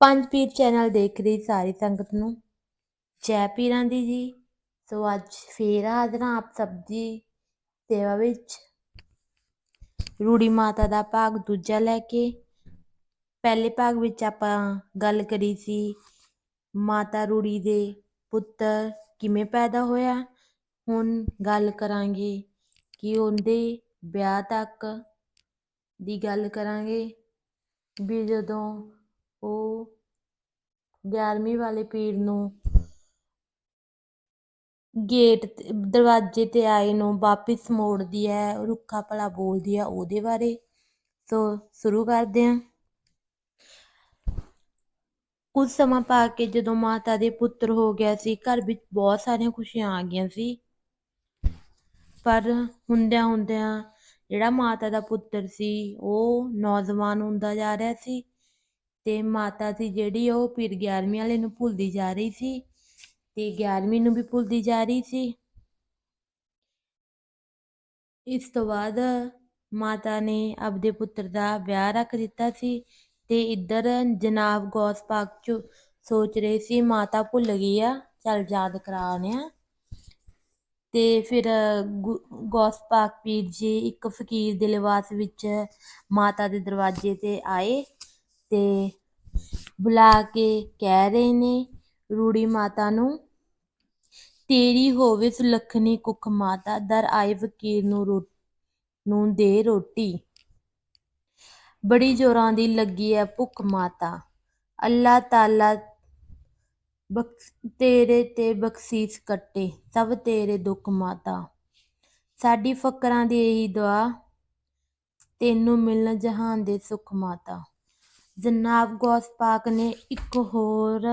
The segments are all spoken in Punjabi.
ਪੰਜ ਪੀਰ ਚੈਨਲ ਦੇਖ ਰਹੀ ਸਾਰੀ ਸੰਗਤ ਨੂੰ। ਜੈ ਪੀਰਾਂ ਦੀ ਜੀ। ਸੋ ਅੱਜ ਫੇਰ ਹਾਜ਼ਰ ਹਾਂ ਆਪ ਸਭ ਦੀ ਸੇਵਾ ਵਿੱਚ। ਰੂੜੀ ਮਾਤਾ ਦਾ ਭਾਗ ਦੂਜਾ ਲੈ ਕੇ। ਪਹਿਲੇ ਭਾਗ ਵਿੱਚ ਆਪਾਂ ਗੱਲ ਕਰੀ ਸੀ, ਮਾਤਾ ਰੂੜੀ ਦੇ ਪੁੱਤਰ ਕਿਵੇਂ ਪੈਦਾ ਹੋਇਆ? ਹੁਣ ਗੱਲ ਕਰਾਂਗੇ ਕਿ ਉਹਦੇ ਵਿਆਹ ਤੱਕ ਦੀ ਗੱਲ ਕਰਾਂਗੇ। ਵੀ ਜਦੋਂ 11ਵੀਂ ਵਾਲੇ ਪੀਰ ਨੂੰ ਗੇਟ ਦਰਵਾਜ਼ੇ ਤੇ ਆਏ ਨੂੰ ਵਾਪਿਸ ਮੋੜਦੀ ਹੈ, ਰੁੱਖਾ ਭਲਾ ਬੋਲਦੀ ਹੈ ਉਹਦੇ ਬਾਰੇ। ਸੋ ਸ਼ੁਰੂ ਕਰਦੇ ਹਾਂ। ਕੁਝ ਸਮਾਂ ਪਾ ਕੇ ਜਦੋਂ ਮਾਤਾ ਦੇ ਪੁੱਤਰ ਹੋ ਗਿਆ ਸੀ, ਘਰ ਵਿੱਚ ਬਹੁਤ ਸਾਰੀਆਂ ਖੁਸ਼ੀਆਂ ਆ ਗਈਆਂ ਸੀ। ਪਰ ਹੁੰਦਿਆਂ ਹੁੰਦਿਆਂ ਜਿਹੜਾ ਮਾਤਾ ਦਾ ਪੁੱਤਰ ਸੀ, ਉਹ ਨੌਜਵਾਨ ਹੁੰਦਾ ਜਾ ਰਿਹਾ ਸੀ। ਤੇ ਮਾਤਾ ਸੀ ਜਿਹੜੀ ਉਹ ਪੀਰ 11ਵੀਂ ਵਾਲੇ ਨੂੰ ਭੁੱਲਦੀ ਜਾ ਰਹੀ ਸੀ ਤੇ 11ਵੀਂ ਨੂੰ ਵੀ ਭੁੱਲਦੀ ਜਾ ਰਹੀ ਸੀ। ਇਸ ਤੋਂ ਬਾਅਦ ਮਾਤਾ ਨੇ ਆਪਦੇ ਪੁੱਤਰ ਦਾ ਵਿਆਹ ਰੱਖ ਦਿੱਤਾ ਸੀ ਤੇ ਇੱਧਰ ਜਨਾਬ ਗੌਸ ਪਾਕ ਚ ਸੋਚ ਰਹੇ ਸੀ, ਮਾਤਾ ਭੁੱਲ ਗਈ ਆ, ਚੱਲ ਯਾਦ ਕਰਾਉਣੇ ਆ ਤੇ ਫਿਰ ਗੁ- ਗੌਸ ਪਾਕ ਪੀਰ ਜੀ ਇੱਕ ਫਕੀਰ ਦੇ ਲਿਬਾਸ ਵਿੱਚ ਮਾਤਾ ਦੇ ਦਰਵਾਜ਼ੇ ਤੇ ਆਏ ਤੇ ਬੁਲਾ ਕੇ ਕਹਿ ਰਹੇ ਨੇ, ਰੂੜੀ ਮਾਤਾ ਨੂੰ, ਤੇਰੀ ਹੋਵੇ ਸੁਲੱਖਣੀ ਕੁੱਖ ਮਾਤਾ, ਦਰ ਆਏ ਫਕੀਰ ਨੂੰ ਰੋ, ਨੂੰ ਦੇ ਰੋਟੀ। ਬੜੀ ਜ਼ੋਰਾਂ ਦੀ ਲੱਗੀ ਹੈ ਭੁੱਖ ਮਾਤਾ। ਅੱਲਾ ਤਾਲਾ ਬਖਸ਼, ਤੇਰੇ ਤੇ ਬਖਸ਼ੀਸ਼ ਕੱਟੇ ਸਭ ਤੇਰੇ ਦੁੱਖ ਮਾਤਾ। ਸਾਡੀ ਫਕਰਾਂ ਦੀ ਇਹੀ ਦੁਆ, ਤੈਨੂੰ ਮਿਲਣ ਜਹਾਨ ਦੇ ਸੁੱਖ ਮਾਤਾ। ਜਨਾਬ ਗੌਸ ਪਾਕ ਨੇ ਇੱਕ ਹੋਰ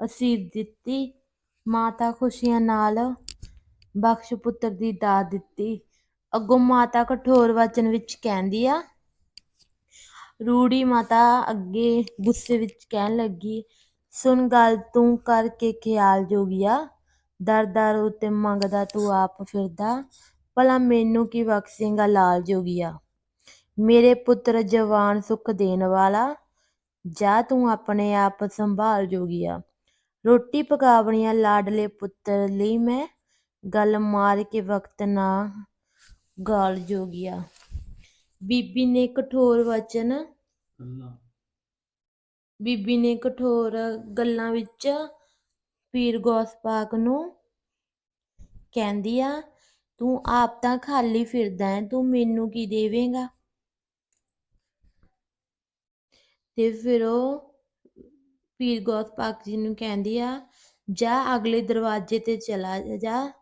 ਅਸੀਸ ਦਿੱਤੀ। ਮਾਤਾ ਖੁਸ਼ੀਆਂ ਨਾਲ ਬਖਸ਼ ਪੁੱਤਰ ਦੀ ਦਾਤ ਦਿੱਤੀ। ਅੱਗੋਂ ਮਾਤਾ ਕਠੋਰ ਵਚਨ ਵਿੱਚ ਕਹਿੰਦੀ ਆ, ਰੂੜੀ ਮਾਤਾ ਅੱਗੇ ਗੁੱਸੇ ਵਿੱਚ ਕਹਿਣ ਲੱਗੀ, ਸੁਣ ਗੱਲ ਤੂੰ ਕਰਕੇ ਖਿਆਲ ਜੋਗਿਆ ਦਰ ਦਰ ਉਤੇ ਮੰਗਦਾ ਤੂੰ ਆਪ ਫਿਰਦਾ। ਭਲਾ ਮੈਨੂੰ ਕੀ ਬਖਸ਼ੇਗਾ ਲਾਲ ਜੋਗਿਆ ਮੇਰੇ ਪੁੱਤਰ ਜਵਾਨ ਸੁਖ ਦੇਣ ਵਾਲਾ ਜਾ ਤੂੰ ਆਪਣੇ ਆਪ ਸੰਭਾਲ ਜੋਗੀਆ। ਰੋਟੀ ਪਕਾਵਣੀਆਂ ਲਾਡਲੇ ਪੁੱਤਰ ਲਈ ਮੈਂ ਗੱਲ ਮਾਰ ਕੇ ਵਕਤ ਨਾ ਗਾਲ ਜੋਗੀਆ। ਬੀਬੀ ਨੇ ਕਠੋਰ ਵਚਨ ਬੀਬੀ ਨੇ ਕਠੋਰ ਗੱਲਾਂ ਵਿੱਚ ਪੀਰ ਗੌਸ ਪਾਕ ਨੂੰ ਕਹਿੰਦੀ ਆ ਤੂੰ ਆਪ ਤਾਂ ਖਾਲੀ ਫਿਰਦਾ ਹੈ ਤੂੰ ਮੈਨੂੰ ਕੀ ਦੇਵੇਂਗਾ? ਤੇ ਫਿਰ ਉਹ ਪੀਰ ਗੋਤ ਪਾਕ ਜੀ ਨੂੰ ਕਹਿੰਦੀ ਆ, ਜਾ ਅਗਲੇ ਦਰਵਾਜ਼ੇ ਤੇ ਚਲਾ ਜਾ,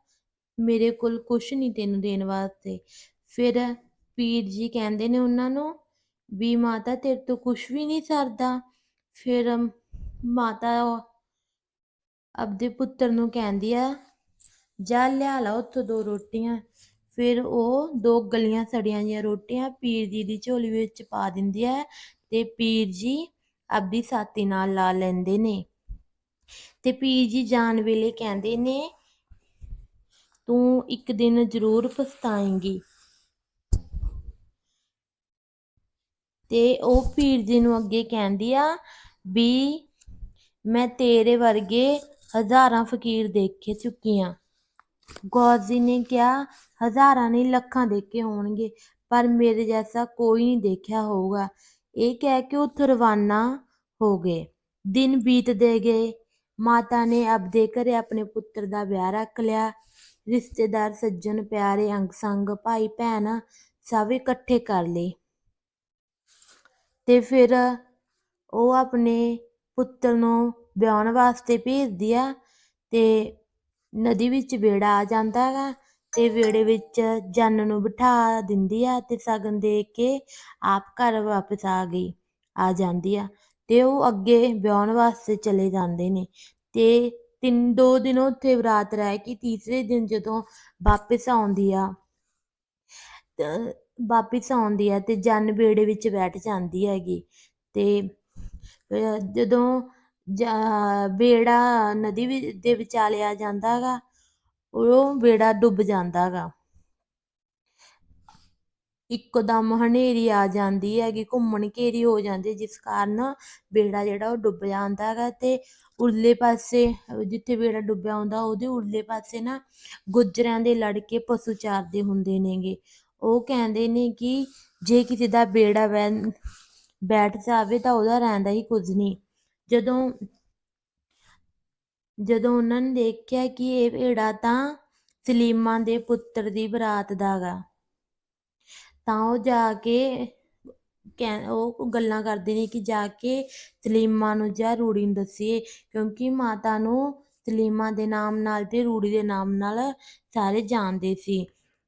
ਮੇਰੇ ਕੋਲ ਕੁਛ ਨਹੀਂ ਤੈਨੂੰ ਦੇਣ ਵਾਸਤੇ। ਫਿਰ ਪੀਰ ਜੀ ਕਹਿੰਦੇ ਨੇ ਉਹਨਾਂ ਨੂੰ, ਵੀ ਮਾਤਾ ਤੇਰੇ ਤੋਂ ਕੁਛ ਵੀ ਨਹੀਂ ਸਰਦਾ। ਫਿਰ ਮਾਤਾ ਆਪਦੇ ਪੁੱਤਰ ਨੂੰ ਕਹਿੰਦੀ ਆ, ਜਾ ਲਿਆ ਲਾ ਉੱਥੋਂ ਦੋ ਰੋਟੀਆਂ। ਫਿਰ ਉਹ ਦੋ ਗਲੀਆਂ ਸੜੀਆਂ ਜਿਹੀਆਂ ਰੋਟੀਆਂ ਪੀਰ ਜੀ ਦੀ ਝੋਲੀ ਵਿੱਚ ਪਾ ਦਿੰਦੀ ਹੈ ਤੇ ਪੀਰ ਜੀ ਆਪਦੀ ਸਾਥੀ ਨਾਲ ਲਾ ਲੈਂਦੇ ਨੇ। ਤੇ ਪੀਰ ਜੀ ਜਾਣ ਵੇਲੇ ਕਹਿੰਦੇ ਨੇ, ਤੂੰ ਇੱਕ ਦਿਨ ਜ਼ਰੂਰ ਪਛਤਾਏਂਗੀ। ਤੇ ਉਹ ਪੀਰ ਜੀ ਨੂੰ ਅੱਗੇ ਕਹਿੰਦੀ ਆ, ਵੀ ਮੈਂ ਤੇਰੇ ਵਰਗੇ ਹਜ਼ਾਰਾਂ ਫਕੀਰ ਦੇਖੇ ਚੁੱਕੀ ਆ। ਗੌਰ ਜੀ ਨੇ ਕਿਹਾ, ਹਜ਼ਾਰਾਂ ਨਹੀਂ, ਲੱਖਾਂ ਦੇਖੇ ਹੋਣਗੇ, ਪਰ ਮੇਰੇ ਜੈਸਾ ਕੋਈ ਨਹੀਂ ਦੇਖਿਆ ਹੋਊਗਾ। ਇਹ ਕਹਿ ਕੇ ਉੱਥੋਂ ਰਵਾਨਾ ਹੋ ਗਏ। ਦਿਨ ਬੀਤਦੇ ਗਏ। ਮਾਤਾ ਨੇ ਆਪਦੇ ਘਰੇ ਆਪਣੇ ਪੁੱਤਰ ਦਾ ਵਿਆਹ ਰੱਖ ਲਿਆ। ਰਿਸ਼ਤੇਦਾਰ, ਸੱਜਣ, ਪਿਆਰੇ ਅੰਗ ਸੰਗ ਭਾਈ, ਭੈਣ ਸਭ ਇਕੱਠੇ ਕਰ ਲਏ। ਤੇ ਫਿਰ ਉਹ ਆਪਣੇ ਪੁੱਤਰ ਨੂੰ ਵਿਆਹਣ ਵਾਸਤੇ ਭੇਜਦੀ ਆ ਤੇ ਨਦੀ ਵਿੱਚ ਵੇੜਾ ਆ ਜਾਂਦਾ ਹੈ ਤੇ ਵੇੜੇ ਵਿੱਚ ਜੰਨ ਨੂੰ ਬਿਠਾ ਦਿੰਦੀ ਆ ਤੇ ਸਗਨ ਦੇ ਕੇ ਆਪ ਘਰ ਵਾਪਸ ਆ ਗਈ, ਆ ਜਾਂਦੀ ਆ ਤੇ ਉਹ ਅੱਗੇ ਵਿਆਹਣ ਵਾਸਤੇ ਚਲੇ ਜਾਂਦੇ ਨੇ ਤੇ ਤਿੰਨ, ਦੋ ਦਿਨ ਉੱਥੇ ਰਾਤ ਰਹਿ ਕੇ ਤੀਸਰੇ ਦਿਨ ਜਦੋਂ ਵਾਪਸ ਆਉਂਦੀ ਆ, ਤ- ਵਾਪਿਸ ਆਉਂਦੀ ਆ ਤੇ ਜਨ ਵਿਹੜੇ ਵਿੱਚ ਬੈਠ ਜਾਂਦੀ ਹੈਗੀ ਤੇ ਜਦੋਂ ਜਾ- ਬੇੜਾ ਨਦੀ ਦੇ ਵਿਚਾਲੇ ਆ ਜਾਂਦਾ ਹੈਗਾ ਉਹ ਬੇੜਾ ਡੁੱਬ ਜਾਂਦਾ ਗਾ। ਇੱਕਦਮ ਹਨੇਰੀ ਆ ਜਾਂਦੀ ਹੈਗੀ, ਘੁੰਮਣ ਘੇਰੀ ਹੋ ਜਾਂਦੀ ਜਿਸ ਕਾਰਨ ਬੇੜਾ ਜਿਹੜਾ ਉਹ ਡੁੱਬ ਜਾਂਦਾ ਹੈਗਾ ਤੇ ਉਰਲੇ ਪਾਸੇ, ਜਿੱਥੇ ਬੇੜਾ ਡੁੱਬਿਆ ਹੁੰਦਾ, ਉਹਦੇ ਉਰਲੇ ਪਾਸੇ ਨਾ ਗੁੱਜਰਾਂ ਦੇ ਲੜਕੇ ਪਸ਼ੂ ਚਾਰਦੇ ਹੁੰਦੇ ਨੇਗੇ। ਉਹ ਕਹਿੰਦੇ ਨੇ ਕਿ ਜੇ ਕਿਸੇ ਦਾ ਬੇੜਾ ਬਹਿ, ਬੈਠ ਜਾਵੇ ਤਾਂ ਉਹਦਾ ਰਹਿੰਦਾ ਹੀ ਕੁਝ ਨਹੀਂ। ਜਦੋਂ ਜਦੋਂ ਉਹਨਾਂ ਨੇ ਦੇਖਿਆ ਕਿ ਇਹ ਭੇੜਾ ਤਾਂ ਸਲੀਮਾਂ ਦੇ ਪੁੱਤਰ ਦੀ ਬਰਾਤ ਦਾ ਗਾ ਤਾਂ ਉਹ ਜਾ ਕੇ ਕਹਿ, ਉਹ ਗੱਲਾਂ ਕਰਦੇ ਨੇ ਕਿ ਜਾ ਕੇ ਸਲੀਮਾ ਨੂੰ ਜਾਂ ਰੂੜੀ ਨੂੰ ਦੱਸੀਏ, ਕਿਉਂਕਿ ਮਾਤਾ ਨੂੰ ਸਲੀਮਾ ਦੇ ਨਾਮ ਨਾਲ ਤੇ ਰੂੜੀ ਦੇ ਨਾਮ ਨਾਲ ਸਾਰੇ ਜਾਣਦੇ ਸੀ।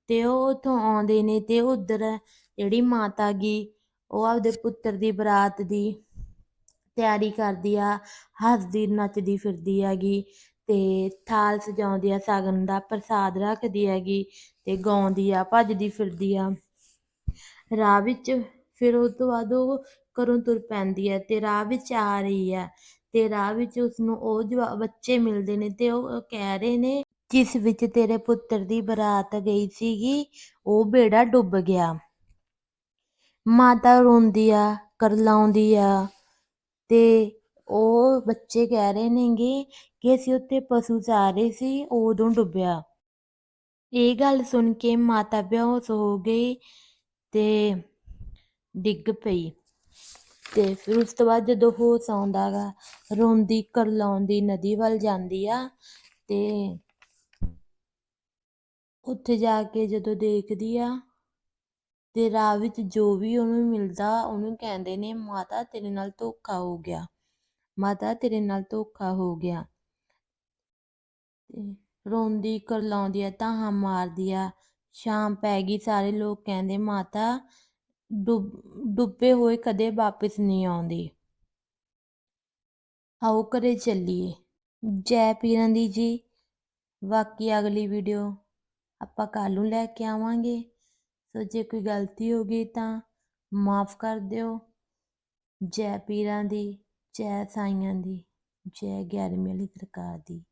ਤੇ ਉਹ ਉੱਥੋਂ ਆਉਂਦੇ ਨੇ ਤੇ ਉਧਰ ਜਿਹੜੀ ਮਾਤਾ ਗੀ, ਉਹ ਆਪਦੇ ਪੁੱਤਰ ਦੀ ਬਰਾਤ ਦੀ ਤਿਆਰੀ ਕਰਦੀ ਆ, ਹੱਸਦੀ, ਨੱਚਦੀ ਫਿਰਦੀ ਹੈਗੀ ਤੇ ਥਾਲ ਸਜਾਉਂਦੀ ਆ, ਸਗਨ ਦਾ ਪ੍ਰਸਾਦ ਰੱਖਦੀ ਹੈਗੀ ਤੇ ਗਾਉਂਦੀ ਆ, ਭੱਜਦੀ ਫਿਰਦੀ ਆ। ਰਾਹ ਵਿੱਚ ਫਿਰ ਉਸ ਤੋਂ ਬਾਅਦ ਉਹ ਘਰੋਂ ਤੁਰ ਪੈਂਦੀ ਹੈ ਤੇ ਰਾਹ ਵਿੱਚ ਆ ਰਹੀ ਹੈ ਤੇ ਰਾਹ ਵਿੱਚ ਉਸਨੂੰ ਉਹ ਜਵਾ ਬੱਚੇ ਮਿਲਦੇ ਨੇ ਤੇ ਉਹ ਕਹਿ ਰਹੇ ਨੇ, ਜਿਸ ਵਿੱਚ ਤੇਰੇ ਪੁੱਤਰ ਦੀ ਬਰਾਤ ਗਈ ਸੀਗੀ, ਉਹ ਬੇੜਾ ਡੁੱਬ ਗਿਆ। ਮਾਤਾ ਰੋਂਦੀ ਆ, ਕਰਲਾਉਂਦੀ ਆ ਤੇ ਉਹ ਬੱਚੇ ਕਹਿ ਰਹੇ ਨੇਗੇ ਕਿ ਅਸੀਂ ਉੱਥੇ ਪਸ਼ੂ ਚਾਰ ਰਹੇ ਸੀ ਉਦੋਂ ਡੁੱਬਿਆ। ਇਹ ਗੱਲ ਸੁਣ ਕੇ ਮਾਤਾ ਬੇਹੋਸ਼ ਹੋ ਗਈ ਤੇ ਡਿੱਗ ਪਈ। ਤੇ ਫਿਰ ਉਸ ਤੋਂ ਬਾਅਦ ਜਦੋਂ ਹੋਸ਼ ਆਉਂਦਾ ਗਾ, ਰੋਂਦੀ ਕਰਲਾਉਂਦੀ ਨਦੀ ਵੱਲ ਜਾਂਦੀ ਆ ਤੇ ਉੱਥੇ ਜਾ ਕੇ ਜਦੋਂ ਦੇਖਦੀ ਆ ਤੇ ਰਾਹ ਵਿੱਚ ਜੋ ਵੀ ਉਹਨੂੰ ਮਿਲਦਾ, ਉਹਨੂੰ ਕਹਿੰਦੇ ਨੇ, ਮਾਤਾ, ਤੇਰੇ ਨਾਲ ਧੋਖਾ ਹੋ ਗਿਆ। ਮਾਤਾ, ਤੇਰੇ ਨਾਲ ਧੋਖਾ ਹੋ ਗਿਆ। ਤੇ ਰੋਂਦੀ, ਕਰਲਾਉਂਦੀ ਆ ਤਾਹਾਂ ਮਾਰਦੀ ਆ। ਸ਼ਾਮ ਪੈ ਗਈ, ਸਾਰੇ ਲੋਕ ਕਹਿੰਦੇ, ਮਾਤਾ, ਡੁੱਬ, ਡੁੱਬੇ ਹੋਏ ਕਦੇ ਵਾਪਿਸ ਨਹੀਂ ਆਉਂਦੇ। ਆਓ ਘਰੇ ਚੱਲੀਏ। ਜੈ ਪੀਰਾਂ ਦੀ ਜੀ। ਬਾਕੀ ਅਗਲੀ ਵੀਡੀਓ ਆਪਾਂ ਕੱਲ ਨੂੰ ਲੈ ਕੇ ਆਵਾਂਗੇ। ਸੋ ਜੇ ਕੋਈ ਗਲਤੀ ਹੋ ਗਈ ਤਾਂ ਮਾਫ ਕਰ ਦਿਓ। ਜੈ ਪੀਰਾਂ ਦੀ, ਜੈ ਸਾਈਆਂ ਦੀ, ਜੈ ਗਿਆਰਵੀਂ ਵਾਲੀ ਸਰਕਾਰ ਦੀ।